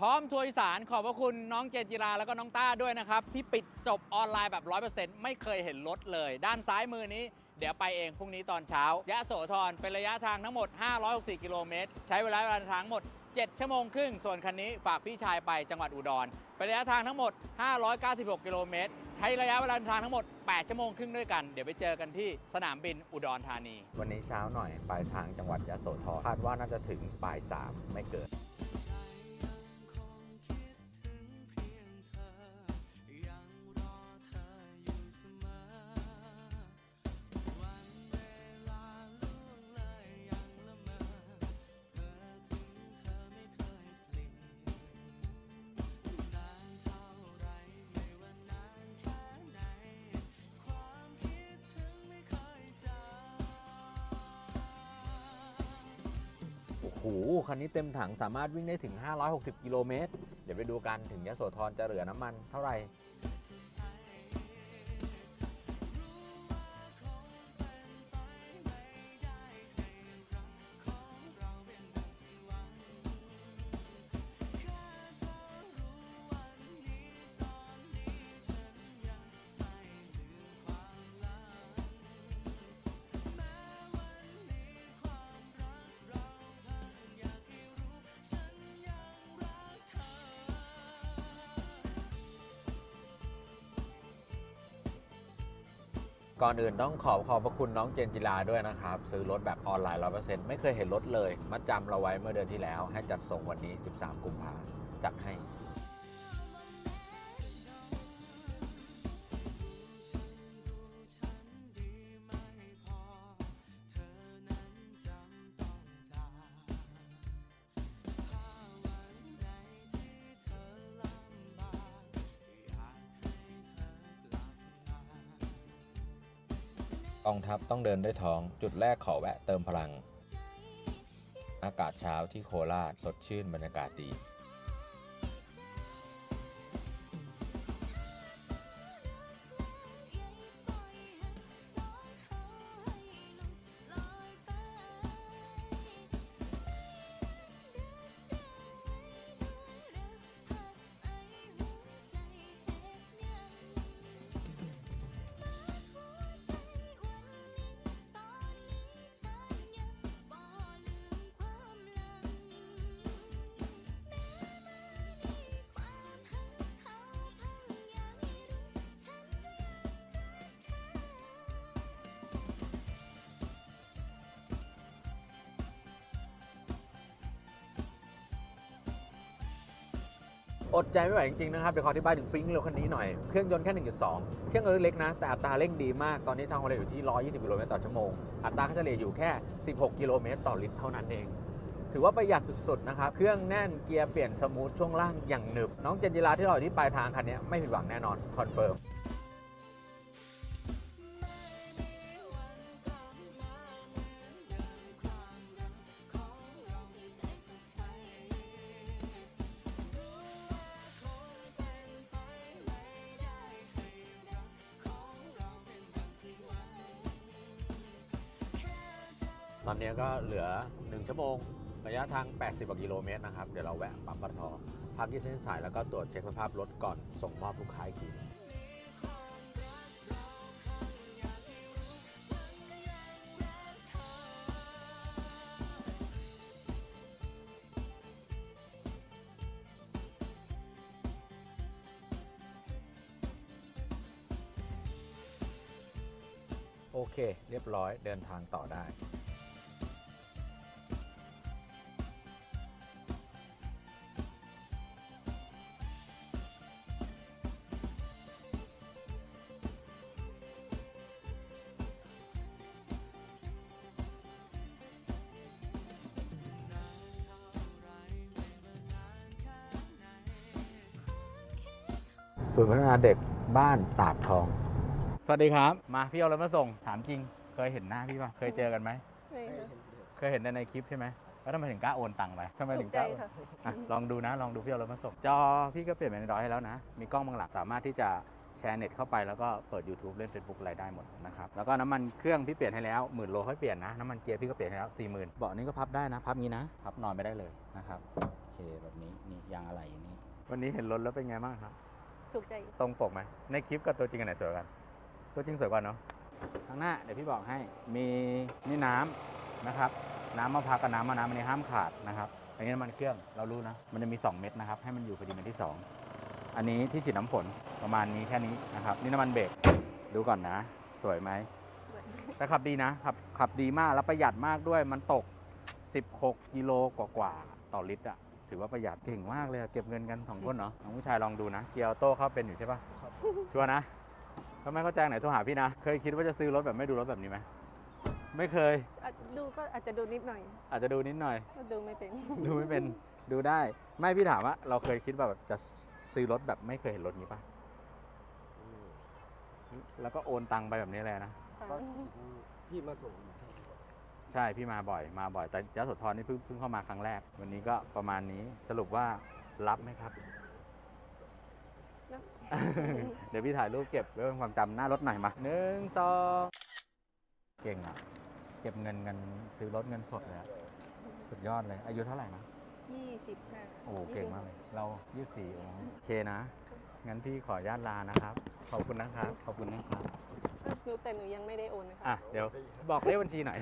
พร้อมทัวร์อีสานขอบพระคุณน้องเจนจิราแล้วก็น้องต้าด้วยนะครับ ที่ปิดจบออนไลน์แบบ 100%ไม่เคยเห็นรถเลย ด้านซ้ายมือนี้ เดี๋ยวไปเองพรุ่งนี้ตอนเช้ายะโสธรเป็นระยะทางทั้งหมด 564 กิโลเมตร ใช้เวลาเดินทางทั้งหมด 7 ชั่วโมงครึ่ง ส่วนคันนี้ฝากพี่ชายไปจังหวัดอุดรเป็นระยะทางทั้งหมด 596 กิโลเมตรใช้ระยะเวลาเดินทางทั้งหมด 8 ชั่วโมงครึ่งด้วยกัน เดี๋ยวไปเจอกันที่สนามบินอุดรธานี วันนี้เช้าหน่อยปลายทางจังหวัดยะโสธรคาดว่าน่าจะถึงบ่ายสามไม่เกิน โอ้โหคันนี้เต็มถังสามารถวิ่งได้ถึง 560 กิโลเมตร เดี๋ยวไปดูกันถึงยะโสธรจะเหลือน้ำมันเท่าไหร่ ก่อนอื่นต้องขอบขอบพระคุณน้องเจนจิลาด้วยนะครับ ซื้อรถแบบออนไลน์ 100%ไม่เคยเห็นรถเลย มัดจำเราไว้เมื่อเดือนที่แล้ว ให้จัดส่งวันนี้ 13 กุมภาจัดให้ กองทัพต้องเดินด้วยท้อง จุดแรกขอแวะเติมพลัง อากาศเช้าที่โคราชสดชื่นบรรยากาศดี อดใจไม่ไหวจริงๆนะครับ เดี๋ยวขออธิบายถึงฟิงค์เร็วคันนี้หน่อย เครื่องยนต์แค่ 1.2 เครื่องยนต์เล็กๆนะ แต่อัตราเร่งดีมาก ตอนนี้ทางความเร็วอยู่ที่ 120 กิโลเมตรต่อชั่วโมง อัตราค่าเฉลี่ยอยู่แค่ 16 กิโลเมตรต่อลิตรเท่านั้นเอง ถือว่าประหยัดสุดๆนะครับ เครื่องแน่น เกียร์เปลี่ยนสมูท ช่วงล่างอย่างหนึบ น้องเจนจิราที่เราอยู่ที่ปลายทางคันนี้ไม่ผิดหวังแน่นอน คอนเฟิร์ม อนนี้ก็เหลือ 1 ชั่วโมง ระยะทาง 80กว่ากิโลเมตรนะครับ เดี๋ยวเราแวะปั๊มปตทพักที่เส้นสายแล้วก็ตรวจเช็คสภาพรถก่อนส่งมอบลูกค้าอีกทีโอเค เรียบร้อยเดินทางต่อได้ ศูนย์พัฒนาเด็กบ้านตาดทอง สวัสดีครับ มาพี่เอารถมาส่ง ถามจริง เคยเห็นหน้าพี่ป่ะ เคยเจอกันไหม ไม่ค่ะเคยเห็นในในคลิปใช่ไหม แล้วทำไมถึงกล้าโอนตังค์ไปทำไมถูถึกงใจกล้าโอนค่ะ อะลองดูนะ ลองดูพี่เอารถมาส่ง จอพี่ก็เปลี่ยนเป็นร้อยให้แล้วนะ มีกล้องบางหลักสามารถที่จะแชร์เน็ตเข้าไปแล้วก็เปิด YouTube เล่น Facebook อะไรได้หมดนะครับ แล้วก็น้ำมันเครื่องพี่เปลี่ยนให้แล้วหมื่นโลค่อยเปลี่ยนนะ น้ำมันเกียร์พี่ก็เปลี่ยนให้แล้วสี่หมื่นเบาะนี้ก็พับได้นะ พับงี้นะ พับนอนไม่ได้เลยนะครับ โอเคแบบนี้นี่ยางอะไรนี่ วันนี้เห็นรถแล้วเป็นไงบ้างครับ ถูกใจ ตรงปกไหมในคลิปกับตัวจริงอันไหนสวยกว่ากัน ตัวจริงสวยกว่าเนาะข้างหน้าเดี๋ยวพี่บอกให้มีนี่น้ำนะครับ น้ำมะพร้าวกับน้ำมะนาวอันนี้ห้ามขาดนะครับ อันนี้น้ำมันเครื่องเรารู้นะ มันจะมี 2 เม็ดนะครับ ให้มันอยู่พอดีเม็ดที่ 2 อันนี้ที่ฉีดน้ำฝนประมาณนี้แค่นี้นะครับ นี่น้ำมันเบรกดูก่อนนะ สวยไหมสวยแต่ขับดีนะขับขับดีมากแล้วประหยัดมากด้วยมันตก 16กิโลกว่าๆต่อลิตรอะ ถือว่าประหยัดเก่งมากเลยอะเก็บเงินกันสองคนเนาะน้องผู้ชายลองดูนะเกียร์ออโต้เข้าเป็นอยู่ใช่ปะชัวร์นะถ้าไม่เข้าใจไหนโทรหาพี่นะ เคยคิดว่าจะซื้อรถแบบไม่ดูรถแบบนี้ไหมไม่เคยอะดูก็อาจจะดูนิดหน่อยอาจจะดูนิดหน่อย ก็ดูไม่เป็น ดูไม่เป็นดูได้ ไม่พี่ถามว่าเราเคยคิดว่าแบบจะซื้อรถแบบไม่เคยเห็นรถนี้ปะแล้วก็โอนตังไปแบบนี้เลยนะค่ะพี่มาส่ง ใช่พี่มาบ่อยมาบ่อยแต่ยะโสธรนี่เพิ่งเพิ่งเข้ามาครั้งแรก วันนี้ก็ประมาณนี้สรุปว่ารับไหมครับ รับ เดี๋ยวพี่ถ่ายรูปเก็บไว้เป็นความจำหน้ารถหน่อยมาหนึ่งสองเก่งอะ เก็บเงินกันซื้อรถเงินสดเลยอะสุดยอดเลย อายุเท่าไหร่นะ ยี่สิบห้าโอ้โหเก่งมากเลย เรายี่สี่โอเคนะ งั้นพี่ขออนุญาตลานะครับ ขอบคุณนะครับ ขอบคุณนะครับ หนูแต่หนูยังไม่ได้โอนนะคะ อะ เดี๋ยวบอกเลขบัญชีหน่อย